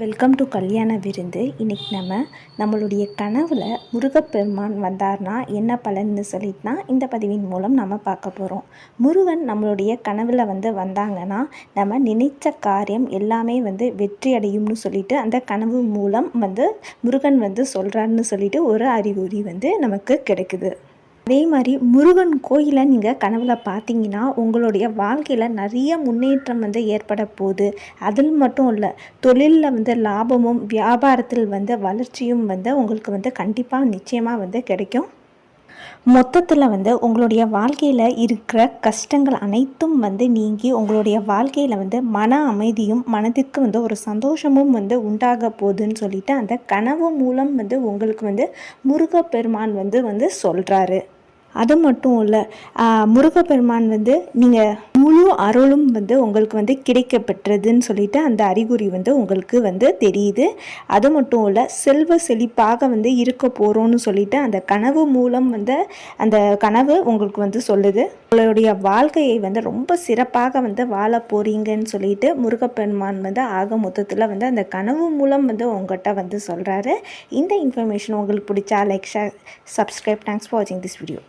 Welcome to கல்யாண விருந்து இன்றைக்கி நம்ம நம்மளுடைய கனவில் முருகப்பெருமான் வந்தார்னா என்ன பலன்னு சொல்லிட்டு தான் இந்த பதிவின் மூலம் நம்ம பார்க்க போகிறோம் முருகன் நம்மளுடைய கனவில் வந்து வந்தாங்கன்னா நம்ம நினைச்ச காரியம் எல்லாமே வந்து வெற்றி அடையும்னு சொல்லிட்டு அந்த கனவு மூலம் வந்து முருகன் வந்து சொல்கிறாருன்னு சொல்லிட்டு ஒரு அறிகுறி வந்து நமக்கு கிடைக்குது. அதே மாதிரி முருகன் கோயிலை நீங்கள் கனவுல பார்த்தீங்கன்னா உங்களுடைய வாழ்க்கையில் நிறைய முன்னேற்றம் வந்து ஏற்பட போகுது. அதில் மட்டும் இல்லை தொழிலில் வந்து லாபமும் வியாபாரத்தில் வந்து வளர்ச்சியும் வந்து உங்களுக்கு வந்து கண்டிப்பாக நிச்சயமாக வந்து கிடைக்கும். மொத்தத்தில் வந்து உங்களுடைய வாழ்க்கையில் இருக்கிற கஷ்டங்கள் அனைத்தும் வந்து நீங்கி உங்களுடைய வாழ்க்கையில் வந்து மன அமைதியும் மனதிற்கு வந்து ஒரு சந்தோஷமும் வந்து உண்டாக போகுதுன்னு சொல்லிட்டு அந்த கனவு மூலம் வந்து உங்களுக்கு வந்து முருகப்பெருமான் வந்து வந்து சொல்கிறாரு அது மட்டும் இல்லை முருகப்பெருமான் வந்து நீங்கள் முழு அருளும் வந்து உங்களுக்கு வந்து கிடைக்க பெற்றதுன்னு சொல்லிட்டு அந்த அறிகுறி வந்து உங்களுக்கு வந்து தெரியுது. அது மட்டும் இல்லை செல்வ செழிப்பாக வந்து இருக்க போகிறோன்னு சொல்லிட்டு அந்த கனவு மூலம் வந்து அந்த கனவு உங்களுக்கு வந்து சொல்லுது. உங்களுடைய வாழ்க்கையை வந்து ரொம்ப சிறப்பாக வந்து வாழ போகிறீங்கன்னு சொல்லிட்டு முருகப்பெருமான் வந்து ஆக மொத்தத்தில் வந்து அந்த கனவு மூலம் வந்து உங்கள்கிட்ட வந்து சொல்கிறாரு இந்த இன்ஃபர்மேஷன் உங்களுக்கு பிடிச்சா like share subscribe. Thanks for வாட்சிங் திஸ் வீடியோ